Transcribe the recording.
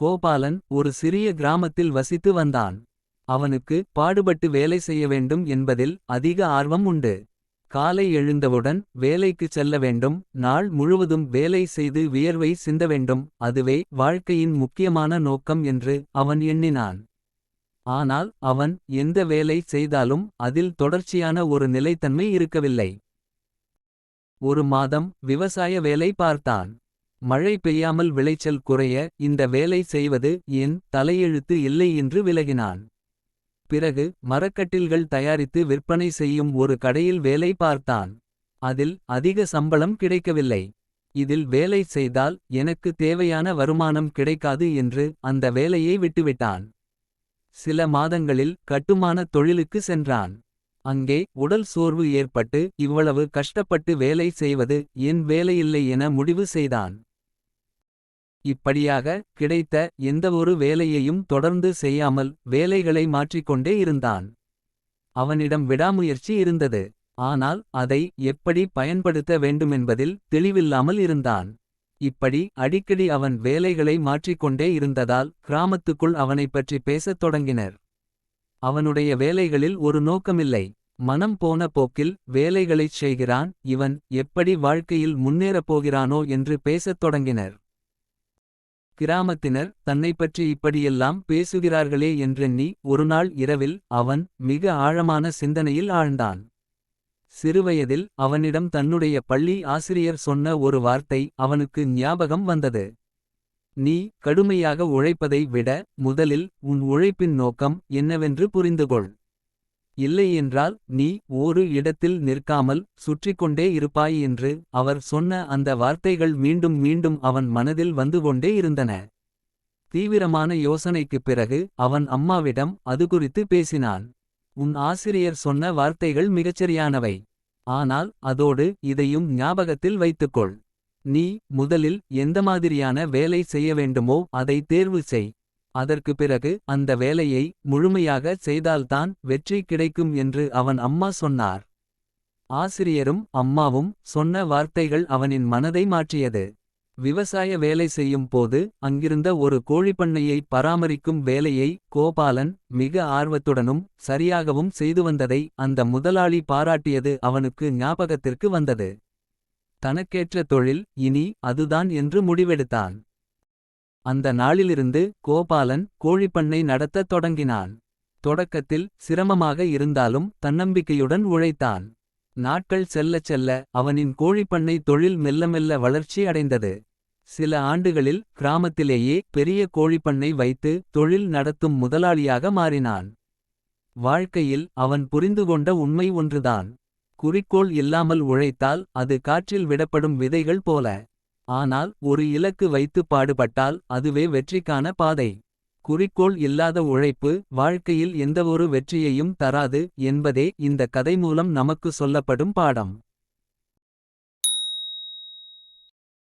கோபாலன் ஒரு சிறிய கிராமத்தில் வசித்து வந்தான். அவனுக்கு பாடுபட்டு வேலை செய்ய வேண்டும் என்பதில் அதிக ஆர்வம் உண்டு. காலை எழுந்தவுடன் வேலைக்குச் செல்ல வேண்டும். நாள் முழுவதும் வேலை செய்து வியர்வை சிந்த வேண்டும். அதுவே வாழ்க்கையின் முக்கியமான நோக்கம் என்று அவன் எண்ணினான். ஆனால் அவன் எந்த வேலை செய்தாலும் அதில் தொடர்ச்சியான ஒரு நிலைத்தன்மை இருக்கவில்லை. ஒரு மாதம் விவசாய வேலை பார்த்தான். மழை பெய்யாமல் விளைச்சல் குறைய இந்த வேலை செய்வது என் தலையெழுத்து இல்லை என்று விலகினான். பிறகு மரக்கட்டில்கள் தயாரித்து விற்பனை செய்யும் ஒரு கடையில் வேலை பார்த்தான். அதில் அதிக சம்பளம் கிடைக்கவில்லை. இதில் வேலை செய்தால் எனக்கு தேவையான வருமானம் கிடைக்காது என்று அந்த வேலையை விட்டுவிட்டான். சில மாதங்களில் கட்டுமானத் தொழிலுக்கு சென்றான். அங்கே உடல் சோர்வு ஏற்பட்டு இவ்வளவு கஷ்டப்பட்டு வேலை செய்வது என் வேலையில்லை என முடிவு செய்தான். இப்படியாக கிடைத்த எந்தவொரு வேலையையும் தொடர்ந்து செய்யாமல் வேலைகளை மாற்றிக்கொண்டே இருந்தான். அவனிடம் விடாமுயற்சி இருந்தது. ஆனால் அதை எப்படி பயன்படுத்த வேண்டுமென்பதில் தெளிவில்லாமல் இருந்தான். இப்படி அடிக்கடி அவன் வேலைகளை மாற்றிக்கொண்டே இருந்ததால் கிராமத்துக்குள் அவனைப் பற்றி பேசத் தொடங்கினர். அவனுடைய வேலைகளில் ஒரு நோக்கமில்லை. மனம் போன போக்கில் வேலைகளைச் செய்கிறான் இவன் எப்படி வாழ்க்கையில் முன்னேறப் போகிறானோ என்று பேசத் தொடங்கினர். கிராமத்தினர் தன்னைப்பற்றி இப்படியெல்லாம் பேசுகிறார்களே என்றெண்ணி ஒருநாள் இரவில் அவன் மிக ஆழமான சிந்தனையில் ஆழ்ந்தான். சிறுவயதில் அவனிடம் தன்னுடைய பள்ளி ஆசிரியர் சொன்ன ஒரு வார்த்தை அவனுக்கு ஞாபகம் வந்தது. நீ கடுமையாக உழைப்பதை விட முதலில் உன் உழைப்பின் நோக்கம் என்னவென்று புரிந்துகொள். இல்லையென்றால் நீ ஒரு இடத்தில் நிற்காமல் சுற்றிக்கொண்டே இருப்பாய் என்று அவர் சொன்ன அந்த வார்த்தைகள் மீண்டும் மீண்டும் அவன் மனதில் வந்து கொண்டே இருந்தன. தீவிரமான யோசனைக்குப் பிறகு அவன் அம்மாவிடம் அது குறித்து பேசினான். உன் ஆசிரியர் சொன்ன வார்த்தைகள் மிகச்சரியானவை. ஆனால் அதோடு இதையும் ஞாபகத்தில் வைத்துக்கொள். நீ முதலில் எந்த மாதிரியான வேலை செய்ய வேண்டுமோ அதை தேர்வு செய். அதற்கு பிறகு அந்த வேலையை முழுமையாக செய்தால்தான் வெற்றி கிடைக்கும் என்று அவன் அம்மா சொன்னார். ஆசிரியரும் அம்மாவும் சொன்ன வார்த்தைகள் அவனின் மனதை மாற்றியது. விவசாய வேலை செய்யும் போது அங்கிருந்த ஒரு கோழிப்பண்ணையை பராமரிக்கும் வேலையை கோபாலன் மிக ஆர்வத்துடனும் சரியாகவும் செய்து வந்ததை அந்த முதலாளி பாராட்டியது அவனுக்கு ஞாபகத்திற்கு வந்தது. தனக்கேற்ற தொழில் இனி அதுதான் என்று முடிவெடுத்தான். அந்த நாளிலிருந்து கோபாலன் கோழிப்பண்ணை நடத்தத் தொடங்கினான். தொடக்கத்தில் சிரமமாக இருந்தாலும் தன்னம்பிக்கையுடன் உழைத்தான். நாட்கள் செல்லச் செல்ல அவனின் கோழிப்பண்ணை தொழில் மெல்ல மெல்ல வளர்ச்சி அடைந்தது. சில ஆண்டுகளில் கிராமத்திலேயே பெரிய கோழிப்பண்ணை வைத்து தொழில் நடத்தும் முதலாளியாக மாறினான். வாழ்க்கையில் அவன் புரிந்துகொண்ட உண்மை ஒன்றுதான். குறிக்கோள் இல்லாமல் உழைத்தால் அது காற்றில் விடப்படும் விதைகள் போல. ஆனால் ஒரு இலக்கு வைத்து பாடுபட்டால் அதுவே வெற்றிக்கான பாதை. குறிக்கோள் இல்லாத உழைப்பு வாழ்க்கையில் எந்தவொரு வெற்றியையும் தராது என்பதே இந்த கதை மூலம் நமக்கு சொல்லப்படும் பாடம்.